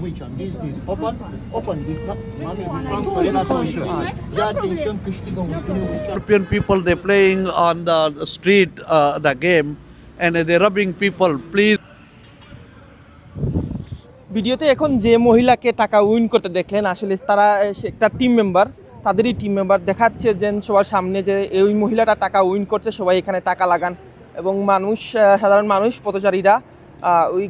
Which one? This, this. Open, open. This, not, mommy, this one. This You're not one. sure. No Yeah. No problem. European people they playing on the street uh, the game and they're robbing people. Please ভিডিওতে এখন যে মহিলাকে টাকা win করতে দেখলেন আসলে তারা একটা টিম মেম্বার তাদেরই টিম মেম্বার দেখাচ্ছে যে সবার সামনে যে এই মহিলাটা টাকা উইন করছে সবাই এখানে টাকা লাগান এবং মানুষ সাধারণ মানুষ পথচারীরা ওই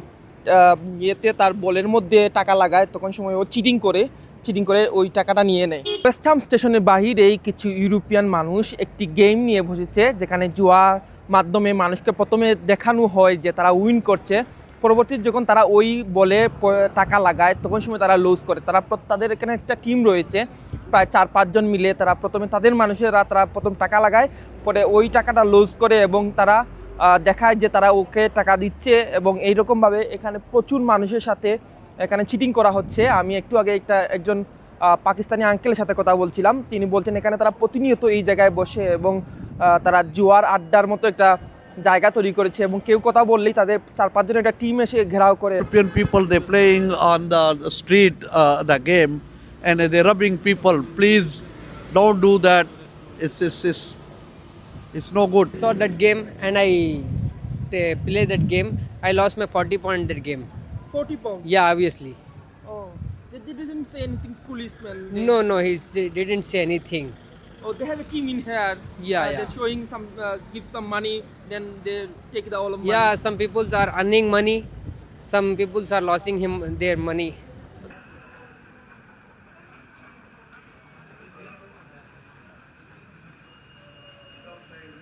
ইয়েতে তার বলের মধ্যে টাকা লাগায়, তখন সময় ও চিটিং করে চিটিং করে ওই টাকাটা নিয়ে নেয়। ওয়েস্টার্ন স্টেশনের বাহিরেই কিছু ইউরোপিয়ান মানুষ একটি গেম নিয়ে বসেছে, যেখানে জুয়া মাধ্যমে মানুষকে প্রথমে দেখানো হয় যে তারা উইন করছে। পরবর্তীতে যখন তারা ওই বলে টাকা লাগায়, তখন সময় তারা লুজ করে। তারা তাদের এখানে একটা টিম রয়েছে, প্রায় চার পাঁচজন মিলে তারা প্রথমে তাদের মানুষেরা তারা প্রথম টাকা লাগায়, পরে ওই টাকাটা লুজ করে এবং তারা দেখায় যে তারা ওকে টাকা দিচ্ছে এবং এইরকমভাবে এখানে প্রচুর মানুষের সাথে এখানে চিটিং করা হচ্ছে আমি একটু আগে একটা একজন পাকিস্তানি আঙ্কেলের সাথে কথা বলছিলাম তিনি বলছেন এখানে তারা প্রতিনিয়ত এই জায়গায় বসে এবং তারা জুয়ার আড্ডার মতো একটা জায়গা তৈরি করেছে এবং কেউ কথা বললেই তাদের চার পাঁচজন একটা টিম এসে ঘেরাও করে people they playing on the street uh, the game and they're robbing people. Please don't do that. It's It's no good. Saw that game and I t- play that game. I lost my 40 point that game. 40 pounds. Yeah, obviously. Oh, they, didn't say anything, policeman. They, No, no, he's, they didn't say anything. Oh, they have a team in here. Yeah, uh, yeah. They're showing some, uh, give some money, then they take the all of money. Yeah, some peoples are earning money, some peoples are losing him their money. sign